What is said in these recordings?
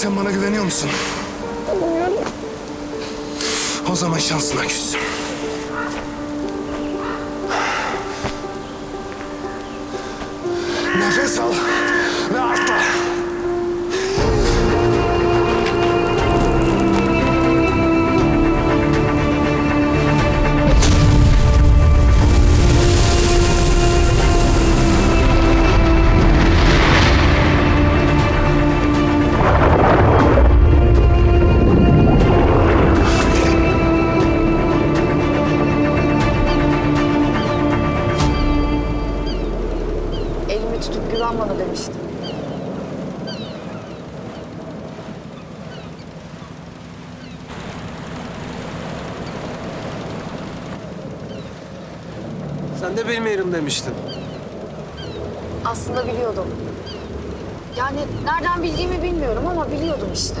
Sen bana güveniyor musun? O zaman şansına küs. Nefes al ve atla. Güven bana demiştin. Sen de yerim demiştin. Aslında biliyordum. Yani nereden bildiğimi bilmiyorum ama biliyordum işte.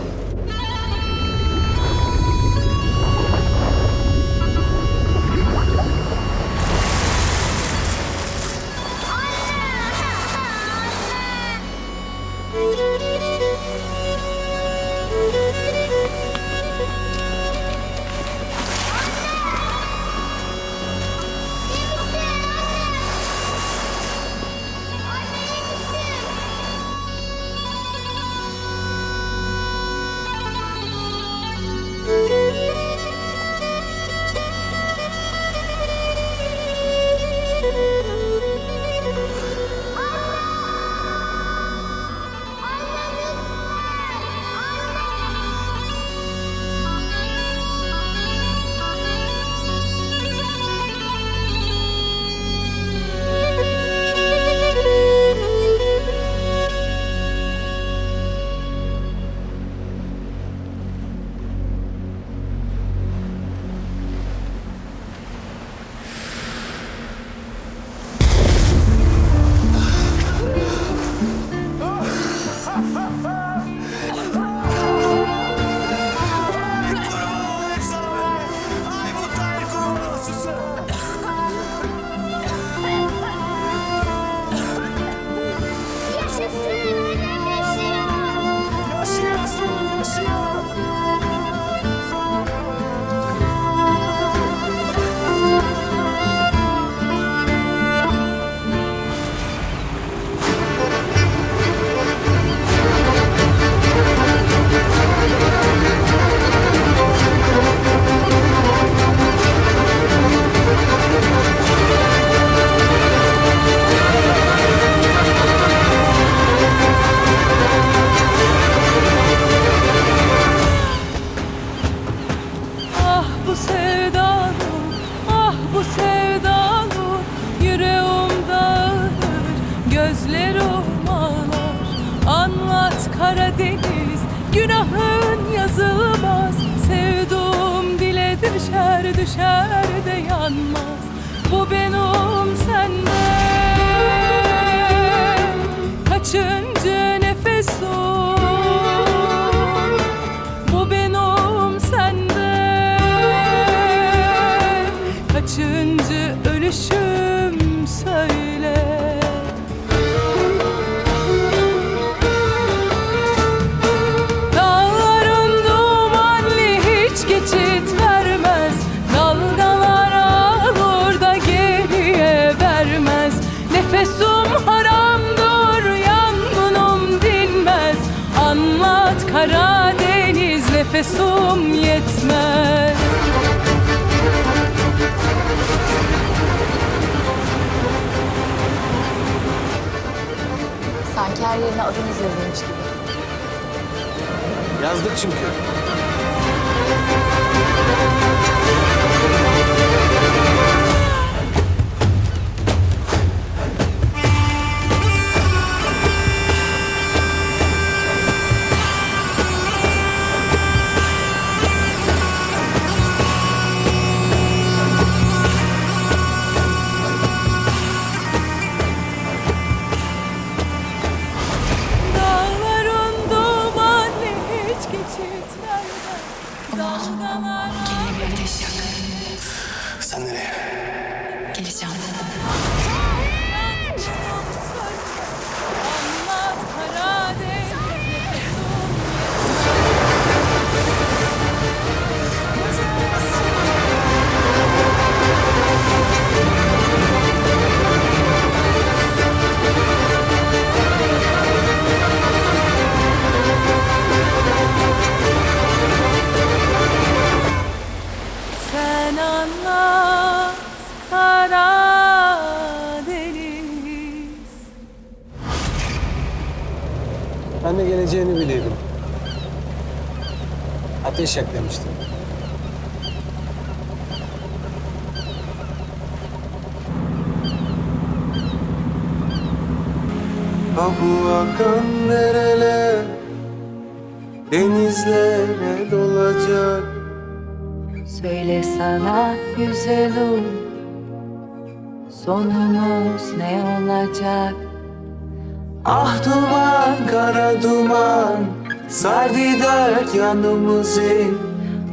Düşer, de yanmaz. Bu benim senden Nefesim yetmez Sanki her yerine adınız yazılmış gibi. Yazdık çünkü. Bir ateş yak. Sen nereye? Geleceğim. Geleceğini biliyordum. Ateş yak demiştim. Ha bu akan nereler Denizlere dolacak Söyle sana güzelim Sonumuz ne olacak Ah duman kara duman Sardı dört yanımızı.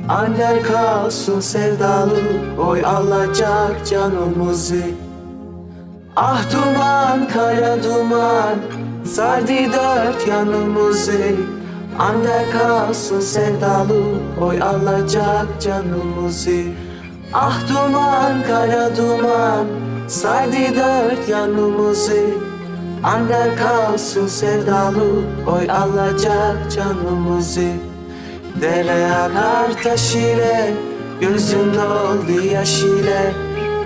Ander kalsın sevdalı Oy alacak canımızı. Ah duman kara duman Sardı dört yanımızı. Ander kalsın sevdalı Oy alacak canımızı. Ah duman kara duman Sardı dört yanımızı Ander kalsın sevdalı Oy alacak canımızı. Dere akar taş ile Gözüm doldu yaş ile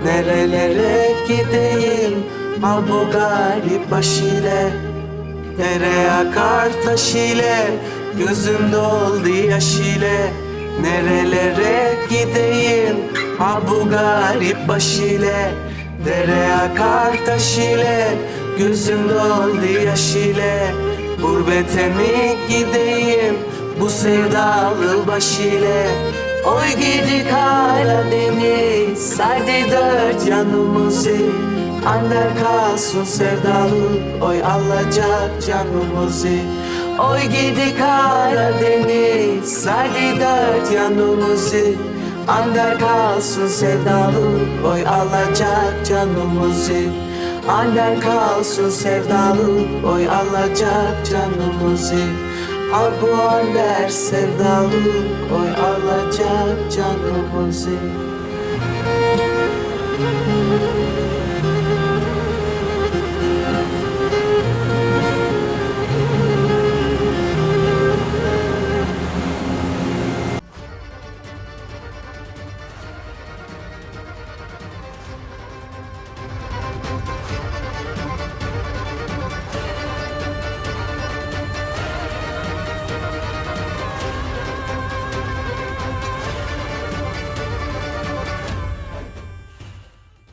Nerelere gideyim Al bu garip baş ile Dere akar taş ile Gözüm doldu yaş ile Nerelere gideyim Ha bu garip baş ile Dere akar taş ile Gözüm doldu yaş ile Gurbete mi gideyim? Bu sevdalı baş ile. Oy gidi Karadeniz Sardı dört yanımızı Ander kalsın sevdalı Oy alacak canımızı Oy gidi Karadeniz Sardı dört yanımızı Ander kalsın sevdalı Oy alacak canımızı Ander kalsın sevdalı Oy alacak canımızı. Al bu ander sevdalı Oy alacak canımızı